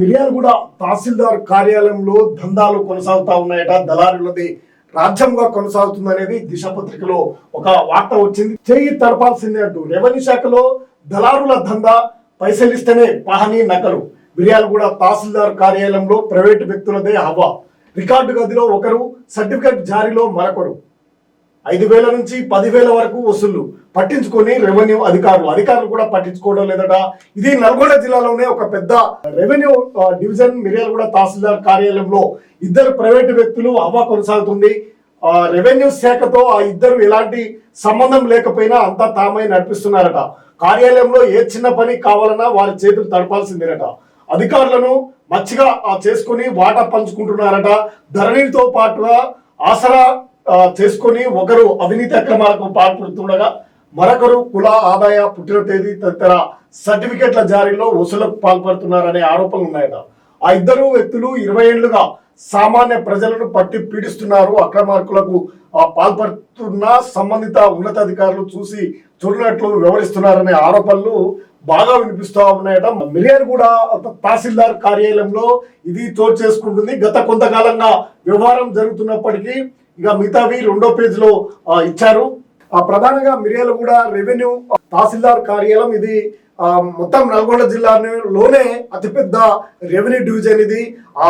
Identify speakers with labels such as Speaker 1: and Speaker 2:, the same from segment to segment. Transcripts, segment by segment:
Speaker 1: మిర్యాలగూడ తహసీల్దార్ కార్యాలయంలో దందాలు కొనసాగుతా ఉన్నాయట. దళారులది రాజ్యంగా కొనసాగుతుందనేది దిశ పత్రికలో ఒక వార్త వచ్చింది. చేయి తడపాల్సిందే అంటూ రెవెన్యూ శాఖలో దళారుల దందా పైసలిస్తేనే పహని నకలు. మిర్యాలగూడ తహసీల్దార్ కార్యాలయంలో ప్రైవేటు వ్యక్తులదే హవా రికార్డు గదిలో ఒకరు సర్టిఫికెట్ జారీలో మరొకరు. ఐదు వేల నుంచి పదివేల వరకు వసూళ్ళు పట్టించుకొని రెవెన్యూ అధికారులు అధికారులు కూడా పట్టించుకోవడం లేదట. ఇది నల్గొండ జిల్లాలోనే ఒక పెద్ద రెవెన్యూ డివిజన్ మిర్యాలగూడ తహసీల్దార్ కార్యాలయంలో ఇద్దరు ప్రైవేటు వ్యక్తులు హవా కొనసాగుతుంది. ఆ, రెవెన్యూ శాఖతో ఆ ఇద్దరు ఎలాంటి సంబంధం లేకపోయినా అంతా తామై నడిపిస్తున్నారట. కార్యాలయంలో ఏ చిన్న పని కావాలన్నా వారి చేతులు తడపాల్సిందేనట. అధికారులను మచ్చిగా ఆ, చేసుకుని వాటా పంచుకుంటున్నారట. ధరణితో పాటుగా ఆసరా చేసుకొని ఒకరు అవినీతి అక్రమాలకు పాల్పడుతుండగా మరొకరు కుల ఆదాయ పుట్టిన తేదీ తదితర సర్టిఫికెట్ల జారీలో వసూలకు పాల్పడుతున్నారనే ఆరోపణలు ఉన్నాయట. ఆ ఇద్దరు వ్యక్తులు ఇరవై ఏళ్ళుగా సామాన్య ప్రజలను పట్టి పీడిస్తున్నారు. అక్రమార్కులకు పాల్పడుతున్న సంబంధిత ఉన్నతాధికారులు చూసి చూడనట్లు వ్యవహరిస్తున్నారనే ఆరోపణలు బాగా వినిపిస్తూ ఉన్నాయట. మిలియన్ కూడా తహసీల్దార్ కార్యాలయంలో ఇది చోటు చేసుకుంటుంది. గత కొంతకాలంగా వ్యవహారం జరుగుతున్నప్పటికీ ఇక మిగతావి రెండో పేజ్లో ఇచ్చారు. ఆ, ప్రధానంగా మిర్యాల కూడా రెవెన్యూ తహసీల్దార్ కార్యాలయం ఇది ఆ, మొత్తం నల్గొండ జిల్లాలోనే అతిపెద్ద రెవెన్యూ డివిజన్ ఇది. ఆ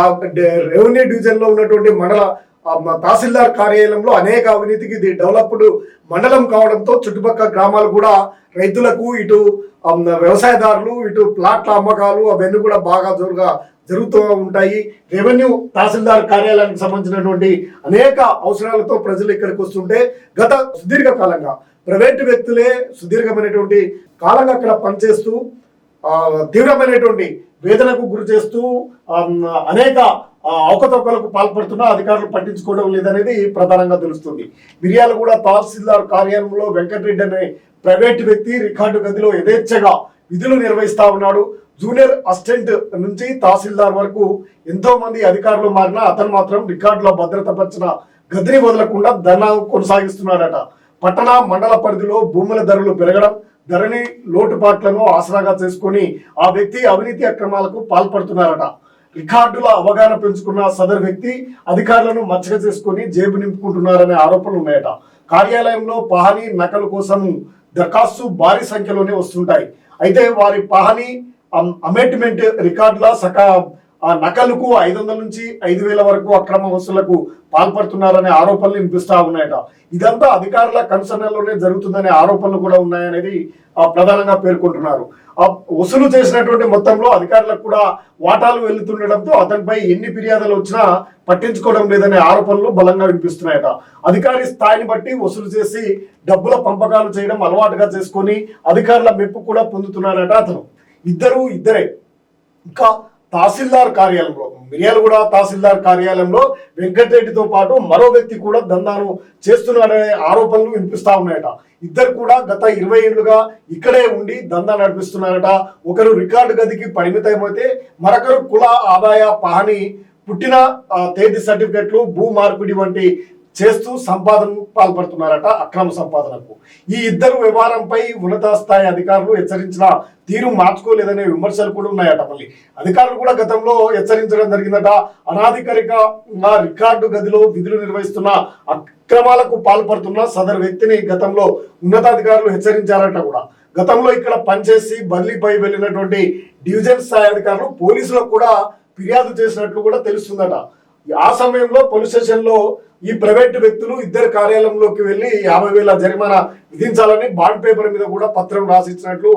Speaker 1: రెవెన్యూ డివిజన్లో ఉన్నటువంటి మండల తహసీల్దార్ కార్యాలయంలో అనేక అవినీతికి ఇది డెవలప్డ్ మండలం కావడంతో చుట్టుపక్కల గ్రామాలు కూడా రైతులకు ఇటు వ్యవసాయదారులు ఇటు ప్లాట్ల అమ్మకాలు అవన్నీ కూడా బాగా జోరుగా జరుగుతూ ఉంటాయి. రెవెన్యూ తహసీల్దార్ కార్యాలయానికి సంబంధించినటువంటి అనేక అవసరాలతో ప్రజలు ఇక్కడికి వస్తుంటే గత సుదీర్ఘకాలంగా ప్రైవేటు వ్యక్తులే సుదీర్ఘమైనటువంటి కాలంగా అక్కడ పనిచేస్తూ తీవ్రమైనటువంటి వేదనకు గురి చేస్తూ అనేక అవకతవకలకు పాల్పడుతున్నా అధికారులు పట్టించుకోవడం లేదనేది ప్రధానంగా తెలుస్తుంది. మిర్యాల కూడా తహసీల్దార్ కార్యాలయంలో వెంకటరెడ్డి అనే ప్రైవేటు వ్యక్తి రికార్డు గదిలో యథేచ్ఛగా విధులు నిర్వహిస్తా ఉన్నాడు. జూనియర్ అసిస్టెంట్ నుంచి తహసీల్దార్ వరకు ఎంతో మంది అధికారులు మారినా అతను మాత్రం రికార్డులో భద్రతపరిచిన గదిని వదలకుండా ధన కొనసాగిస్తున్నాడట. పట్టణ మండల పరిధిలో భూముల ధరలు పెరగడం ధరని లోటుపాట్లను ఆసరాగా చేసుకొని ఆ వ్యక్తి అవినీతి అక్రమాలకు పాల్పడుతున్నారట. రికార్డుల అవగాహన పెంచుకున్న సదరు వ్యక్తి అధికారులను మచ్చక చేసుకొని జేబు నింపుకుంటున్నారనే ఆరోపణలు ఉన్నాయట. కార్యాలయంలో పహానీ నకలు కోసం దరఖాస్తు భారీ సంఖ్యలోనే వస్తుంటాయి. అయితే వారి పహానీ అమెంట్మెంట్ రికార్డుల సక ఆ నకలుకు ఐదు వందల నుంచి ఐదు వేల వరకు అక్రమ వసూళ్ళకు పాల్పడుతున్నారనే ఆరోపణలు వినిపిస్తా ఉన్నాయట. ఇదంతా అధికారుల కన్సర్న్లోనే జరుగుతుందనే ఆరోపణలు కూడా ఉన్నాయనేది ఆ, ప్రధానంగా పేర్కొంటున్నారు. ఆ వసూలు చేసినటువంటి మొత్తంలో అధికారులకు కూడా వాటాలు వెళ్తుండడంతో అతనిపై ఎన్ని ఫిర్యాదులు వచ్చినా పట్టించుకోవడం లేదనే ఆరోపణలు బలంగా వినిపిస్తున్నాయట. అధికారి స్థాయిని బట్టి వసూలు చేసి డబ్బుల పంపకాలు చేయడం అలవాటుగా చేసుకొని అధికారుల మెప్పు కూడా పొందుతున్నాడట అతను. ఇద్దరు ఇద్దరే. ఇంకా తహసీల్దార్ కార్యాలయంలో మిర్యాలగూడ తహసీల్దార్ కార్యాలయంలో వెంకటరెడ్డితో పాటు మరో వ్యక్తి కూడా దందాను చేస్తున్నాడనే ఆరోపణలు వినిపిస్తా ఉన్నాయట. ఇద్దరు కూడా గత ఇరవై ఏళ్ళుగా ఇక్కడే ఉండి దందా నడిపిస్తున్నారట. ఒకరు రికార్డు గదికి పరిమితమైతే మరొకరు కుల ఆదాయ పహాని పుట్టిన తేదీ సర్టిఫికెట్లు భూ మార్పిడి వంటి చేస్తూ సంపాదనకు పాల్పడుతున్నారట అక్రమ సంపాదనకు. ఈ ఇద్దరు వ్యవహారంపై ఉన్నత స్థాయి అధికారులు హెచ్చరించిన తీరు మార్చుకోలేదనే విమర్శలు కూడా ఉన్నాయట మళ్ళీ. అధికారులు కూడా గతంలో హెచ్చరించడం జరిగిందట. అనాధికారిక రికార్డు గదిలో విధులు నిర్వహిస్తున్న అక్రమాలకు పాల్పడుతున్న సదరు వ్యక్తిని గతంలో ఉన్నతాధికారులు హెచ్చరించారట కూడా. గతంలో ఇక్కడ పనిచేసి బదిలీపై వెళ్ళినటువంటి డివిజన్ స్థాయి అధికారులు పోలీసులకు కూడా ఫిర్యాదు చేసినట్లు కూడా తెలుస్తుందట. ఆ సమయంలో పోలీస్ స్టేషన్లో ఈ ప్రైవేట్ వ్యక్తులు ఇద్దరు కార్యాలయంలోకి వెళ్ళి యాభై వేల జరిమానా విధించాలని బాండ్ పేపర్ మీద కూడా పత్రం రాసిచ్చినట్లు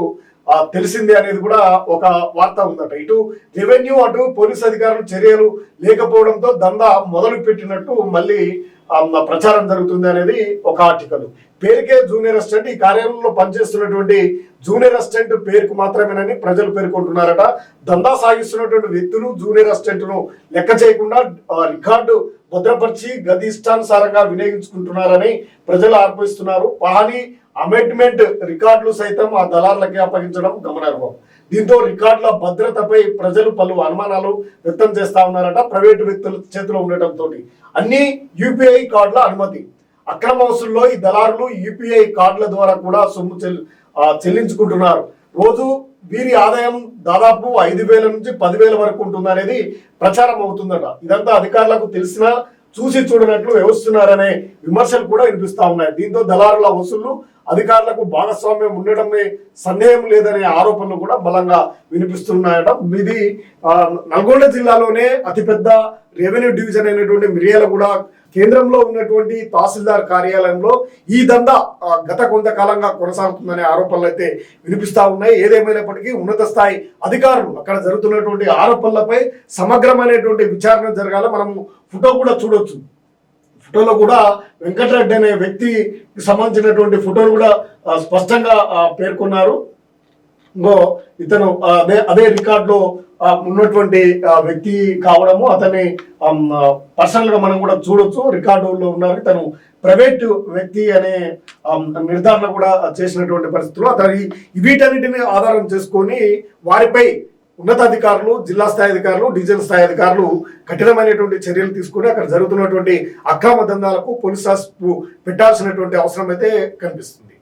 Speaker 1: తెలిసింది అనేది కూడా ఒక వార్త ఉందట. ఇటు రెవెన్యూ అటు పోలీస్ అధికారులు చర్యలు లేకపోవడంతో దందా మొదలు పెట్టినట్టు మళ్ళీ ప్రచారం జరుగుతుంది అనేది ఒక ఆర్టికల్. పేరుకే జూనియర్ అసిస్టెంట్ ఈ కార్యాలయంలో పనిచేస్తున్నటువంటి జూనియర్ అసిస్టెంట్ పేరుకు మాత్రమేనని ప్రజలు పేర్కొంటున్నారట. దందా సాగిస్తున్నటువంటి వ్యక్తులు జూనియర్ అసిస్టెంట్ను లెక్క చేయకుండా ఆ, రికార్డు భద్రపరిచి గది ఇష్టానుసారంగా వినియోగించుకుంటున్నారని ప్రజలు ఆరోపిస్తున్నారు. పహాని అమెండ్మెంట్ రికార్డులు సైతం ఆ దళారులకి అప్పగించడం గమనార్హం. దీంతో రికార్డుల భద్రతపై ప్రజలు పలు అనుమానాలు వ్యక్తం చేస్తా ఉన్నారట. ప్రైవేటు వ్యక్తుల చేతిలో ఉండటంతో అన్ని యూపీఐ కార్డుల అనుమతి. అక్రమ వసూల్లో ఈ దళారులు యూపీఐ కార్డుల ద్వారా కూడా సొమ్ము చెల్లించుకుంటున్నారు. రోజు వీరి ఆదాయం దాదాపు ఐదు వేల నుంచి పదివేల వరకు ఉంటుందనేది ప్రచారం అవుతుందట. ఇదంతా అధికారులకు తెలిసినా చూసి చూడనట్లు వ్యవస్తున్నారనే విమర్శలు కూడా వినిపిస్తా ఉన్నాయి. దీంతో దళారుల వసూళ్ళు అధికారులకు భాగస్వామ్యం ఉండడమే సందేహం లేదనే ఆరోపణలు కూడా బలంగా వినిపిస్తున్నాయట. ఇది నల్గొండ జిల్లాలోనే అతిపెద్ద రెవెన్యూ డివిజన్ అయినటువంటి మిర్యాలగూడ కేంద్రంలో ఉన్నటువంటి తహసీల్దార్ కార్యాలయంలో ఈ దందా గత కొంతకాలంగా కొనసాగుతుందనే ఆరోపణలు అయితే వినిపిస్తూ ఉన్నాయి. ఏదేమైనప్పటికీ ఉన్నత స్థాయి అధికారులు అక్కడ జరుగుతున్నటువంటి ఆరోపణలపై సమగ్రమైనటువంటి విచారణ జరగాల. మనము ఫోటో కూడా చూడొచ్చు. ఫోటోలో కూడా వెంకటరెడ్డి అనే వ్యక్తికి సంబంధించినటువంటి ఫోటోలు కూడా స్పష్టంగా పేర్కొన్నారు. ఇంకో ఇతను అదే అదే రికార్డులో ఉన్నటువంటి వ్యక్తి కావడము అతన్ని పర్సనల్గా మనం కూడా చూడొచ్చు. రికార్డులో ఉన్నారు. తను ప్రైవేట్ వ్యక్తి అనే నిర్ధారణ కూడా చేసినటువంటి పరిస్థితుల్లో అతని వీటన్నిటిని ఆధారం చేసుకొని వారిపై ఉన్నతాధికారులు జిల్లా స్థాయి అధికారులు డివిజన్ స్థాయి అధికారులు కఠినమైనటువంటి చర్యలు తీసుకుని అక్కడ జరుగుతున్నటువంటి అక్రమ దందాలకు పోలీస్ పెట్టాల్సినటువంటి అవసరం అయితే కనిపిస్తుంది.